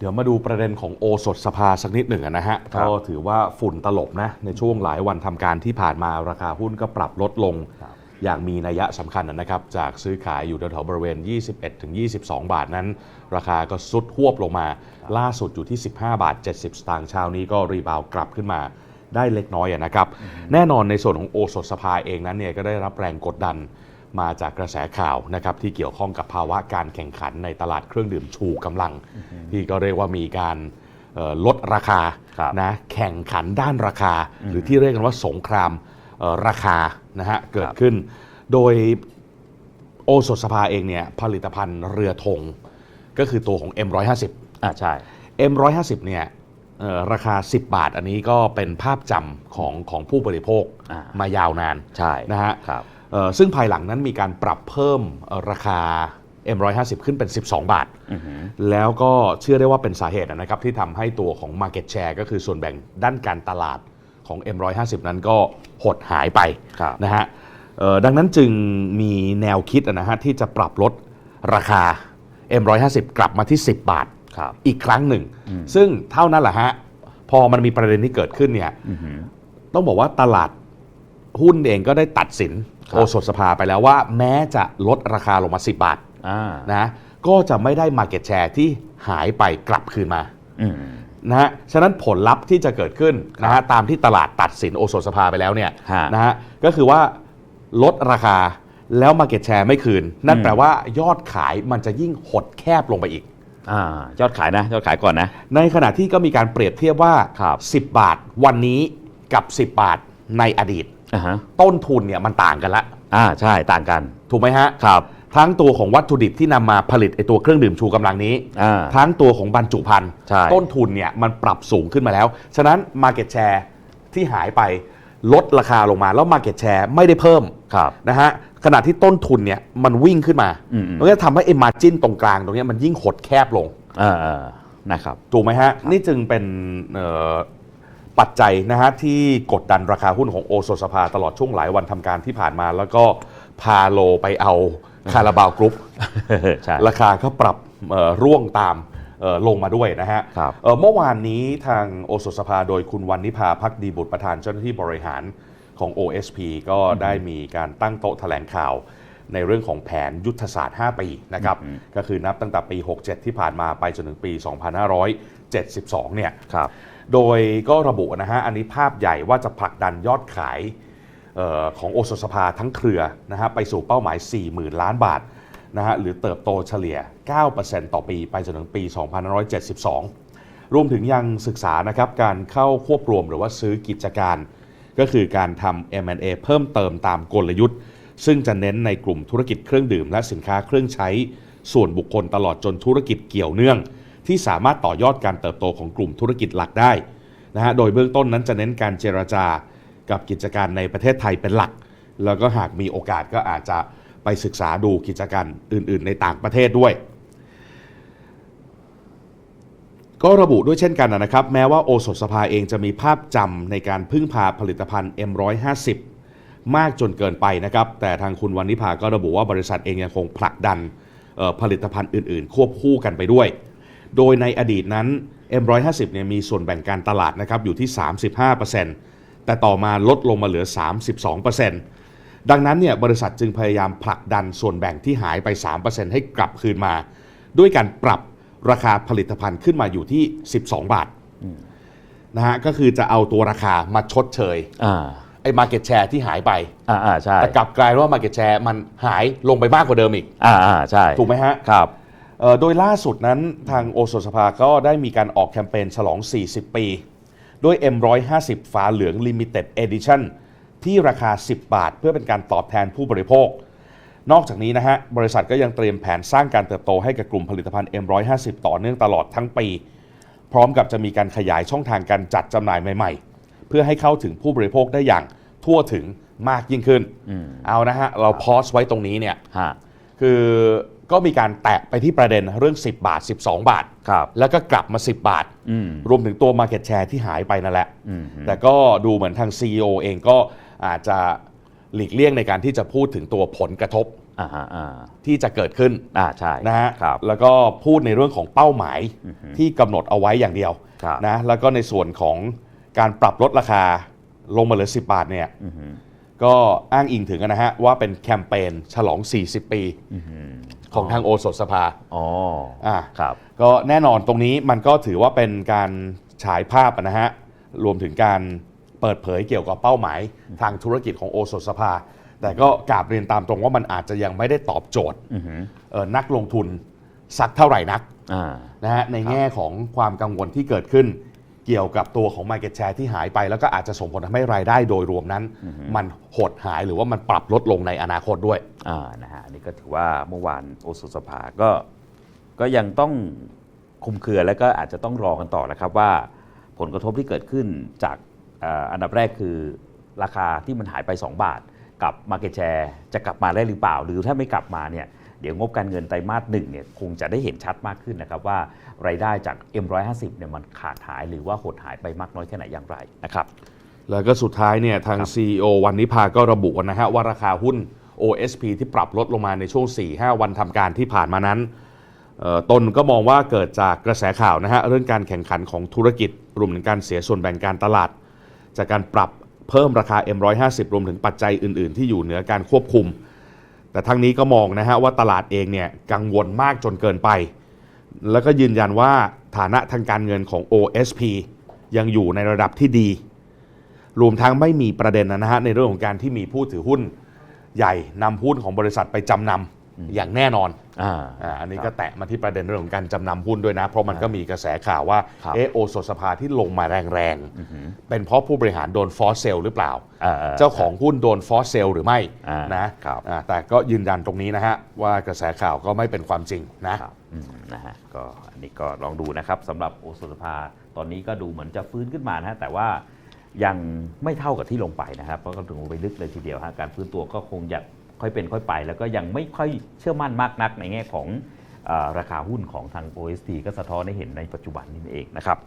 เดี๋ยวมาดูประเด็นของโอสถสภาสักนิดหนึ่งอะนะฮะครับก็ถือว่าฝุ่นตลบนะในช่วงหลายวันทำการที่ผ่านมาราคาหุ้นก็ปรับลดลงครับอย่างมีนัยสำคัญนะครับ จากซื้อขายอยู่แถวๆบริเวณ 21-22 บาทนั้น ราคาก็สุดหวบลงมา ล่าสุดอยู่ที่ 15 บาท 70 สตางค์เช้านี้ก็รีบาวด์กลับขึ้นมาได้เล็กน้อยอะนะครับ แน่นอนในส่วนของโอสถสภาเองนั้นเนี่ยก็ได้รับแรงกดดัน มาจากกระแสข่าวนะครับที่เกี่ยวข้องกับภาวะการแข่งขันในตลาดเครื่องดื่มชูกำลัง ที่ก็เรียกว่ามีการเอ่อลดราคาครับนะแข่งขันด้านราคา หรือที่เรียกกันว่าสงครามเอ่อราคานะฮะเกิดขึ้น โดยโอสถสภาเองเนี่ยผลิตภัณฑ์เรือธงก็คือตัวของ M150 อ่าใช่ M150 เนี่ยเอ่อราคา 10 บาท อันนี้ก็เป็นภาพจำของของผู้บริโภคอ่ามมายาวนานใช่นะฮะ ครับเอ่อ ซึ่งภายหลังนั้นมีการปรับเพิ่มเอ่อราคา M150 ขึ้นเป็น 12 บาทอือหือแล้วก็เชื่อได้ว่าเป็นสาเหตุนะครับที่ทำให้ตัวของ Market Share ก็คือส่วนแบ่งด้านการตลาดของ M150 นั้นก็หดหายไปครับนะฮะเอ่อดังนั้นจึงมีแนวคิดนะฮะที่จะปรับลดราคา M150 กลับมาที่ 10 บาทครับอีกครั้งหนึ่ง ซึ่งเท่านั้นแหละฮะ พอมันมีประเด็นที่เกิดขึ้นเนี่ยอือหือต้องบอกว่าตลาด หุ้นเองก็ได้ตัดสินครับโอสถสภาไปแล้วว่า แม้จะลดราคาลงมา 10 บาทอ่านะก็จะไม่ได้ Market Share ที่หายไปกลับคืนมาอืมนะฮะฉะนั้นผลลัพธ์ที่จะเกิดขึ้นนะฮะตามที่ตลาดตัดสินโอสถสภาไปแล้วเนี่ยฮะนะฮะก็คือว่าลดราคาแล้ว Market Share ไม่คืน นั่นอืมแปลว่ายอดขายมันจะยิ่งหดแคบลงไปอีกอ่ายอดขายนะ ยอดขายก่อนนะ ในขณะที่ก็มีการเปรียบเทียบว่าครับ10 บาทวันนี้กับ 10 บาทในอดีต อ่าฮะต้นทุนเนี่ยมันต่างกันละ อ่าใช่ต่างกัน ถูกไหมฮะ ครับ ทั้งตัวของวัตถุดิบที่นำมาผลิตไอตัวเครื่องดื่มชูกำลังนี้ อ่า ทั้งตัวของบรรจุภัณฑ์ใช่ ต้นทุนเนี่ยมันปรับสูงขึ้นมาแล้ว ฉะนั้น Market Share ที่หายไปลดราคาลงมาแล้ว Market Share ไม่ได้เพิ่มครับ นะฮะขณะที่ต้นทุนเนี่ยมันวิ่งขึ้นมาอืมๆ มันก็ทำให้ไอ้มาจิ้นตรงกลางตรงเนี้ยมันยิ่งหดแคบลง อ่าอ่านะครับ ถูกไหมฮะ นี่จึงเป็นเอ่อ ปัจจัยนะฮะที่กดดันราคาหุ้นของโอโซสภาตลอดช่วงหลายวันทำการที่ผ่านมา แล้วก็พาโลไปเอาคาราบาวกรุ๊ปใช่ราคาก็ปรับเอ่อร่วงตามเอ่อลงมาด้วยนะฮะครับเอ่อเมื่อวานนี้ทางโอโซสภาโดยคุณวันนิพาพักดีบุตรประธานเจ้าหน้าที่บริหารของ OSP ก็ได้มีการตั้งโต๊ะแถลงข่าว ในเรื่องของแผนยุทธศาสตร์ 5 ปีนะครับก็คือนับตั้งแต่ปี 67 ที่ผ่านมาไปจนถึงปี 2572 เนี่ยครับ โดยก็ระบุนะฮะอันนี้ภาพใหญ่ว่าจะผลักดันยอดขายออของโอสถสภาทั้งเครือนะฮะไปสู่เป้าหมาย 40,000 ล้านบาทนะฮะหรือเติบโตเฉลี่ย 9%ต่อปีไปจนถึงปี 2572 รวมถึงยังศึกษานะครับการเข้าควบรวมหรือว่าซื้อกิจการ ก็คือการทำ M&A เพิ่มเติมตามกลยุทธ์ ซึ่งจะเน้นในกลุ่มธุรกิจเครื่องดื่ม และสินค้าเครื่องใช้ส่วนบุคคลตลอดจนธุรกิจเกี่ยวเนื่อง ที่สามารถต่อยอดการเติบโตของกลุ่มธุรกิจหลักได้นะฮะโดยเบื้องต้นนั้นจะเน้นการเจรจากับกิจการในประเทศไทยเป็นหลัก แล้วก็หากมีโอกาสก็อาจจะไปศึกษาดูกิจการอื่น ๆ ในต่างประเทศด้วย ก็ระบุด้วยเช่นกันนะครับ แม้ว่าโอสถสภาเองจะมีภาพจำในการพึ่งพาผลิตภัณฑ์ M150 มากจนเกินไปนะครับ แต่ทางคุณวันนิพาก็ระบุว่าบริษัทเองยังคงผลักดันผลิตภัณฑ์อื่น ๆ ควบคู่กันไปด้วย โดยในอดีตนั้น M150 เนี่ยมีส่วนแบ่งการตลาดนะครับอยู่ที่ 35%แต่ต่อมาลดลงมาเหลือ 32%ดังนั้นเนี่ยบริษัทจึงพยายามผลักดันส่วนแบ่งที่หายไป 3%ให้กลับคืนมา ด้วยการปรับราคาผลิตภัณฑ์ขึ้นมาอยู่ที่ 12 บาทนะฮะก็คือจะเอาตัวราคามาชดเชยอ่าไอ้ Market Share ที่หายไปอ่าอ่าใช่แต่กลับกลายว่า Market Share มันหายลงไปมากกว่าเดิมอีกอ่าอ่าใช่ถูกไหมฮะครับเอ่อ โดยล่าสุดนั้นทางโอสถสภาก็ได้มีการออกแคมเปญฉลอง 40 ปี ด้วย M150 ฝาเหลือง Limited Edition ที่ราคา 10 บาท เพื่อเป็นการตอบแทนผู้บริโภค นอกจากนี้นะฮะ บริษัทก็ยังเตรียมแผนสร้างการเติบโตให้กับกลุ่มผลิตภัณฑ์ M150 ต่อเนื่องตลอดทั้งปี พร้อมกับจะมีการขยายช่องทางการจัดจำหน่ายใหม่ ๆ เพื่อให้เข้าถึงผู้บริโภคได้อย่างทั่วถึงมากยิ่งขึ้นอืมเอานะฮะ เราพอสไว้ตรงนี้เนี่ยฮะคือ ก็มีการแตะไปที่ประเด็นเรื่อง 10 บาท 12 บาท ครับแล้วก็กลับมา 10 บาท อืม รวมถึงตัว Market Share ที่หายไปนั่นแหละ อืม แต่ก็ดูเหมือนทาง CEO เองก็อาจจะหลีกเลี่ยงในการที่จะพูดถึงตัวผลกระทบอ่าฮะอ่าที่จะเกิดขึ้นอ่าใช่นะฮะครับ แล้วก็พูดในเรื่องของเป้าหมายอือฮึที่กำหนดเอาไว้อย่างเดียวครับ นะแล้วก็ในส่วนของการปรับลดราคาลงมาเหลือ 10 บาทเนี่ย อือฮึ ก็อ้างอิงถึงนะฮะว่าเป็นแคมเปญฉลอง 40 ปีอือฮึของทางโอสถสภาอ๋ออ่าครับ ก็แน่นอนตรงนี้มันก็ถือว่าเป็นการฉายภาพนะฮะรวมถึงการเปิดเผยเกี่ยวกับเป้าหมายทางธุรกิจของโอสถสภา แต่ก็กราบเรียนตามตรงว่ามันอาจจะยังไม่ได้ตอบโจทย์อือฮึเอ่อนักลงทุนสักเท่าไหร่นักอ่า นะฮะในแง่ของความกังวลที่เกิดขึ้น เกี่ยวกับตัวของ Market Share ที่หายไป แล้วก็อาจจะส่งผลทำให้รายได้โดยรวมนั้น มันหดหายหรือว่ามันปรับลดลงในอนาคตด้วยอ่านะฮะอันนี้ก็ถือว่าเมื่อวานโอสุสภาก็ก็ยังต้องคุมเครือแล้วก็อาจจะต้องรอกันต่อนะครับว่า ผลกระทบที่เกิดขึ้นจากเอ่ออันดับแรกคือราคาที่มันหายไป 2 บาท กับ Market Share จะกลับมาได้หรือเปล่า หรือถ้าไม่กลับมาเนี่ยเดี๋ยวงบการเงินไตรมาสหนึ่งเนี่ยคงจะได้เห็นชัดมากขึ้นนะครับว่ารายได้จาก M150 เนี่ยมันขาดหายหรือว่าหดหายไปมากน้อยแค่ไหนอย่างไรนะครับแล้วก็สุดท้ายเนี่ยทางครับ CEO วันนิพาก็ระบุนะฮะว่าราคาหุ้น OSP ที่ปรับลดลงมาในช่วง 4-5 วันทำการที่ผ่านมานั้นเอ่อตนก็มองว่าเกิดจากกระแสข่าวนะฮะเรื่องการแข่งขันของธุรกิจรวมถึงการเสียส่วนแบ่งการตลาด จากการปรับเพิ่มราคา M150 รวมถึงปัจจัยอื่น ๆ ที่อยู่เหนือการควบคุม แต่ทั้งนี้ก็มองนะฮะว่าตลาดเองเนี่ยกังวลมากจนเกินไป แล้วก็ยืนยันว่าฐานะทางการเงินของ OSP ยังอยู่ในระดับที่ดี รวมทั้งไม่มีประเด็นนะฮะในเรื่องของการที่มีผู้ถือหุ้นใหญ่นำหุ้นของบริษัทไปจำนำ อย่างแน่นอนอ่าอ่าอันนี้ก็แตะมาที่ประเด็นเรื่องของการจำนำหุ้นด้วยนะ เพราะมันก็มีกระแสข่าวว่าครับเออโอสถสภาที่ลงมาแรงๆ เป็นเพราะผู้บริหารโดนฟอสเซลหรือเปล่า อ่เจ้าของหุ้นโดนฟอสเซลหรือไม่อ่านนะครับอ่าแต่ก็ยืนยันตรงนี้นะฮะ ว่ากระแสข่าวก็ไม่เป็นความจริงนะ ครับอืมนะฮะก็อันนี้ก็ลองดูนะครับสำหรับโอสถสภาตอนนี้ก็ดูเหมือนจะฟื้นขึ้นมานะฮะแต่ว่ายังไม่เท่ากับที่ลงไปนะครับเพราะก็ถึงลงไปลึกเลยทีเดียวฮะการฟื้นตัวก็คงจะ ค่อยเป็นค่อยไป แล้วก็ยังไม่ค่อยเชื่อมั่นมากนักในแง่ของอราคาหุ้นของทาง OST ก็สะท้อนให้เห็นในปัจจุบันนี้เองนะครับ